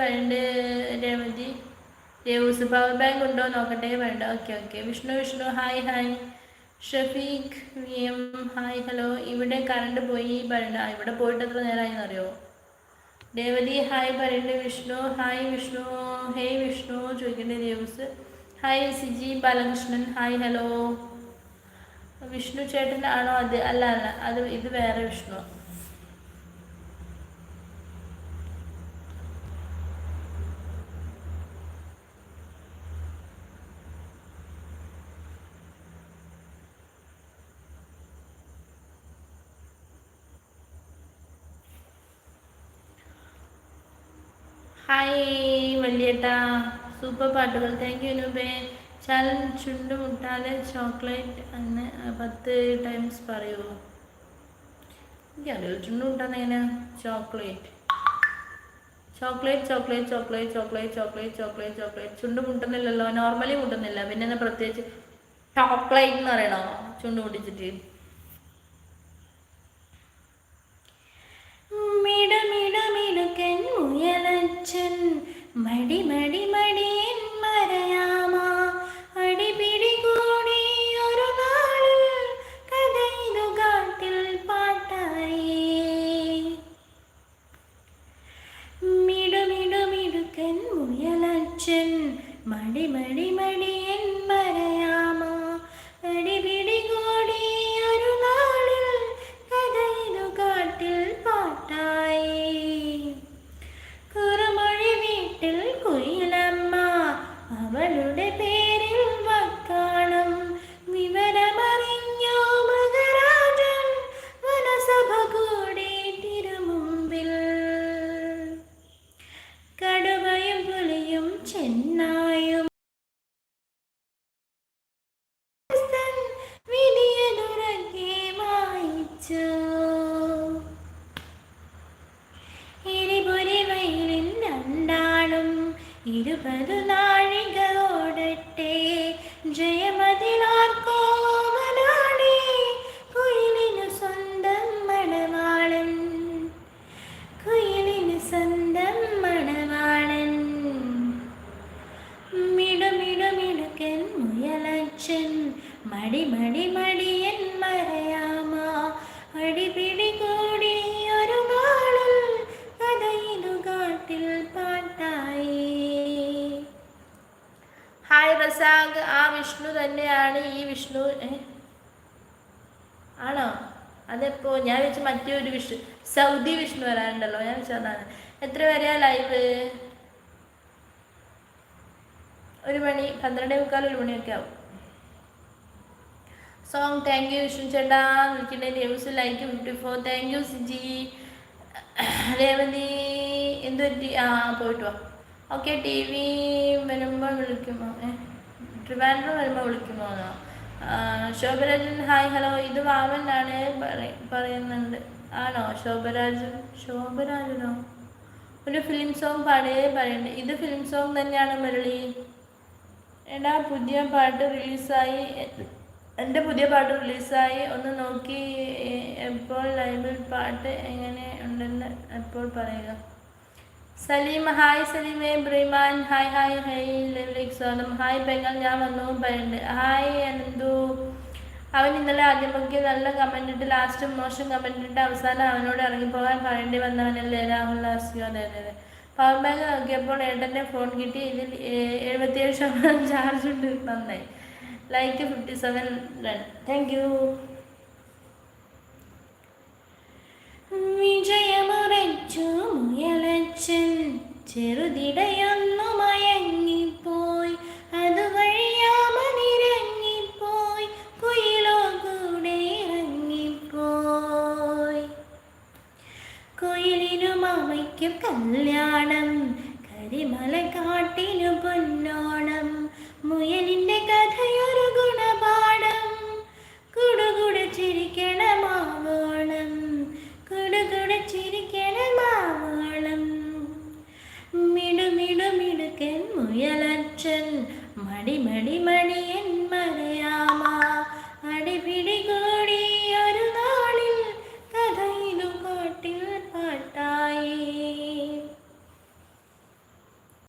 വേണ്ട രമതി ദേവൂസ് power bank ഉണ്ടോ? നോക്കട്ടെ വേണ്ട. Okay okay. Vishnu Vishnu hi hi. Shafeeq V M hi hello. ഇവിടെ കറണ്ട് പോയി പറയണ്ട. ഇവിടെ പോയിട്ട് എത്ര നേരമായെന്ന് അറിയോ? രേവതി ഹായ് പറയണ്ട. വിഷ്ണു ഹായ് വിഷ്ണു. ഹേയ് വിഷ്ണു ചോദിക്കണ്ടേ Devus hi Siji Balakrishnan. Hi hello. Vishnu ചേട്ടൻ ആണോ അത്? അല്ല അല്ല. അത് ഇത് വേറെ വിഷ്ണു. ഹായ് വല്യേട്ടാ. സൂപ്പർ പാട്ടുകൾ. താങ്ക് യു നൂബേ ചാലൻ ചുണ്ട് മുട്ടാതെ ചോക്ലേറ്റ് എന്ന് പത്ത് ടൈംസ് പറയുമോ എനിക്കറിയില്ല ചുണ്ട് മുട്ടാന്ന് എങ്ങനെ? Chocolate chocolate chocolate chocolate chocolate chocolate chocolate chocolate ചുണ്ട് മുട്ടുന്നില്ലല്ലോ. നോർമലി മുട്ടുന്നില്ല. പിന്നെ പ്രത്യേകിച്ച്? ചോക്ലേറ്റ് എന്ന് പറയണോ? ചുണ്ട് മുട്ടിച്ചിട്ട്. മിടുമിടുമിടുക്കൻ മുയലച്ചൻ മടി മടി നായും വിളിയനുറങ്ങി മായിച്ചു ഇരുപുരി നാ ആ വിഷ്ണു തന്നെയാണ് ഈ വിഷ്ണു ആണോ? അതെപ്പോ? ഞാൻ വെച്ച് മറ്റൊരു വിഷ്ണു സൗദി വിഷ്ണു വരാനുണ്ടല്ലോ. ഞാൻ വെച്ചാൽ അതാണ്. എത്ര വരെയാ ലൈവ് ഒരു മണി പന്ത്രണ്ടേ മുക്കാൽ ഒരു മണിയൊക്കെ ആവും. സോങ് താങ്ക് യു വിഷ്ണു ചേട്ടാ വിളിക്കേണ്ട? News like fifty four thank you Siji. Revathi എന്തൊരു ആ പോയിട്ട് വാ. ഓക്കെ ടി വി വരുമ്പോൾ വിളിക്കുമോ ഏ? ട്രിവാൻഡ്രം വരുമ്പോൾ വിളിക്കുമോ എന്നോ ആ, ശോഭരാജൻ ഹായ് ഹലോ ഇത് വാമനാണ് പറയ- പറയുന്നുണ്ട്. ആണോ? ശോഭരാജൻ ശോഭരാജനോ? ഒരു ഫിലിം സോങ് പാടിയേ പറയണ്ടേ. ഇത് ഫിലിം സോങ് തന്നെയാണ് മുരളി? എടാ പുതിയ പാട്ട് റിലീസായി എന്റെ പുതിയ പാട്ട് റിലീസായി ഒന്ന് നോക്കി എപ്പോൾ ലൈവിൽ പാട്ട് എങ്ങനെ ഉണ്ടെന്ന് എപ്പോൾ പറയുക? സലീം ഹായ് സലീമേ ബ്രിമാൻ ഹായ് ഹായ് ഹായ് ലൈവിലേക്ക് സ്വാഗതം ഹായ് പെങ്ങൾ ഞാൻ വന്നു പറയുന്നുണ്ട് ഹായ് അനന്തു അവൻ ഇന്നലെ ആദ്യമൊക്കെ നല്ല കമന്റ് ഇട്ട് ലാസ്റ്റ് മോശം കമന്റ് ഇട്ട് അവസാനം അവനോട് ഇറങ്ങിപ്പോകാൻ പറയേണ്ടി വന്നവനല്ലേ രാഹുൽ ലാസ്യോ അതെ പവർ ബാങ്ക് നോക്കിയപ്പോൾ ഏട്ടന്റെ ഫോൺ കിട്ടി ഇതിൽ എഴുപത്തിയേഴ് ശതമാനം ചാർജ് ഉണ്ട്. നന്നായി. Like fifty seven run thank you വിജയമുറച്ചു മുയലച്ചൻ. ചെറുതിടയൊന്നു മയങ്ങിപ്പോയി അതുവഴിയാമനിരങ്ങിപ്പോയി കുയിലോ കൂടെ ഇറങ്ങിപ്പോയി. കുയിലിനു അമ്മയ്ക്കും കല്യാണം. കരിമല കാട്ടിനു പൊന്നോണം.